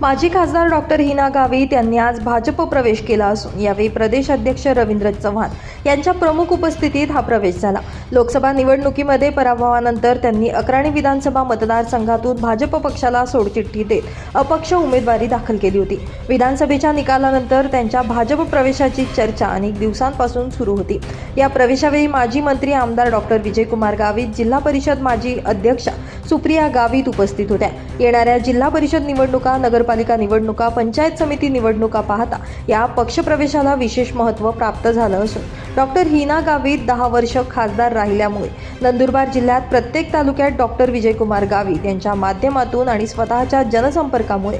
माजी खासदार डॉक्टर हिना गावित यांनी आज भाजप प्रवेश केला असून यावेळी प्रदेश अध्यक्ष रवींद्र चव्हाण यांच्या प्रमुख उपस्थितीत हा प्रवेश झाला. लोकसभा निवडणुकीमध्ये पराभवानंतर त्यांनी अक्राणी विधानसभा मतदारसंघातून भाजप पक्षाला सोडचिठ्ठी देत अपक्ष उमेदवारी दाखल केली होती. विधानसभेच्या निकालानंतर त्यांच्या भाजप प्रवेशाची चर्चा अनेक दिवसांपासून सुरू होती. या प्रवेशावेळी माजी मंत्री आमदार डॉक्टर विजयकुमार गावित जिल्हा परिषद माजी अध्यक्षा सुप्रिया गावित उपस्थित होत्या. येणाऱ्या जिल्हा परिषद निवडणुका नगरपालिका निवडणुका पंचायत समिती निवडणुका पाहता या पक्षप्रवेशाला विशेष महत्त्व प्राप्त झालं असून डॉक्टर हिना गावित दहा वर्ष खासदार राहिल्यामुळे नंदुरबार जिल्ह्यात प्रत्येक तालुक्यात डॉक्टर विजयकुमार गावित यांच्या माध्यमातून आणि स्वतःच्या जनसंपर्कामुळे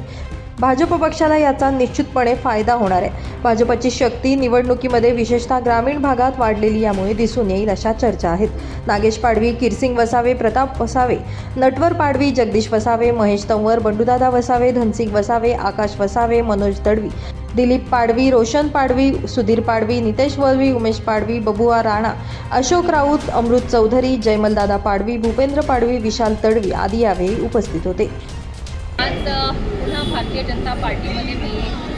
भाजप पक्षाला याचा निश्चितपणे फायदा होणार आहे. भाजपची शक्ती निवडणुकीमध्ये विशेषतः ग्रामीण भागात वाढलेली यामुळे दिसून येईल अशा चर्चा आहेत. नागेश पाडवी किरसिंग वसावे प्रताप वसावे नटवर पाडवी जगदीश वसावे महेश तंवर बंडूदादा वसावे धनसिंग वसावे आकाश वसावे मनोज तडवी दिलीप पाडवी रोशन पाडवी सुधीर पाडवी नितेश वळवी उमेश पाडवी बबुआ राणा अशोक राऊत अमृत चौधरी जयमलदादा पाडवी भूपेंद्र पाडवी विशाल तडवी आदी यावेळी उपस्थित होते. आज पुन्हा भारतीय जनता पार्टीमध्ये मी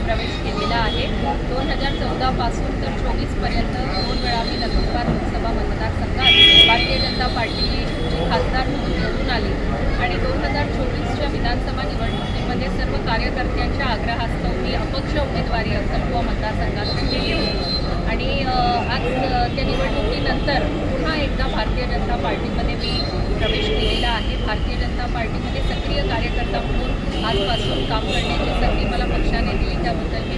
प्रवेश केलेला आहे. दोन हजार चौदापासून तर चोवीसपर्यंत दोन वेळा मी नंदुरबार लोकसभा मतदारसंघात भारतीय जनता पार्टी म्हणून आली. आणि दोन हजार चोवीसच्या विधानसभा निवडणुकीमध्ये सर्व कार्यकर्त्यांच्या आग्रहास्तव मी अपक्ष उमेदवारी अक्कलकुवा मतदारसंघातून केली होती. आणि आज त्या निवडणुकीनंतर पुन्हा एकदा भारतीय जनता पार्टीमध्ये मी प्रवेश केलेला आहे. भारतीय जनता पार्टीमध्ये सक्रिय कार्यकर्ता म्हणून आजपासून काम करण्याची संधी मला पक्षाने दिली. त्याबद्दल मी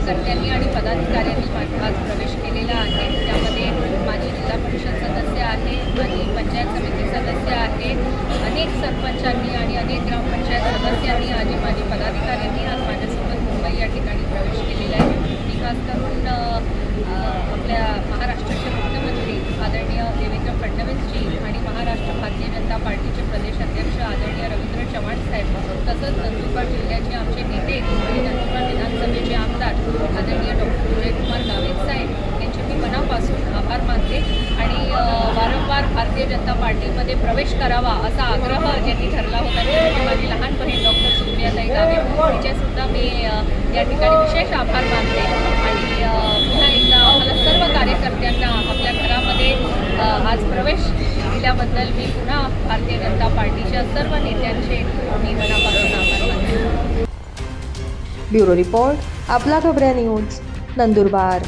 कार्यकर्त्यांनी आणि पदाधिकाऱ्यांनी माझा आज प्रवेश केलेला आहे. त्यामध्ये माजी जिल्हा परिषद सदस्य आहे आणि पंचायत समिती सदस्य आहे अनेक सरपंचांनी आणि अनेक ग्रामपंचायत सदस्यांनी आणि माजी पदाधिकाऱ्यांनी आज माझ्यासोबत मुंबई या ठिकाणी प्रवेश केलेला आहे मी खास करून अ, अ, आपल्या महाराष्ट्राचे मुख्यमंत्री आदरणीय देवेंद्र फडणवीसजी आणि महाराष्ट्र भारतीय जनता पार्टीचे प्रदेश अध्यक्ष आदरणीय रवींद्र चव्हाण साहेब तसंच नंदुरबार जिल्ह्याचे आमचे नेते आणि नंदुरबार विधानसभेचे आमदार आदरणीय डॉक्टर विजयकुमार गावित साहेब यांचे मी मनापासून आभार मानते आणि अ, वारंवार भारतीय जनता पार्टीमध्ये प्रवेश करावा असा आग्रह ज्यांनी ठरला होता त्यासाठी माझी लहान बहीण डॉक्टर सुप्रियाताई गावे तिच्यासुद्धा मी या ठिकाणी विशेष आभार मानते. आणि पुन्हा एकदा आम्हाला सर्व कार्यकर्त्यांना आपल्या घरामध्ये आज प्रवेश दिल्याबद्दल मी पुन्हा भारतीय जनता पार्टीच्या सर्व नेत्यांचे मी मनापासून आभार मानते. ब्युरो रिपोर्ट आपला खबऱ्या न्यूज नंदुरबार.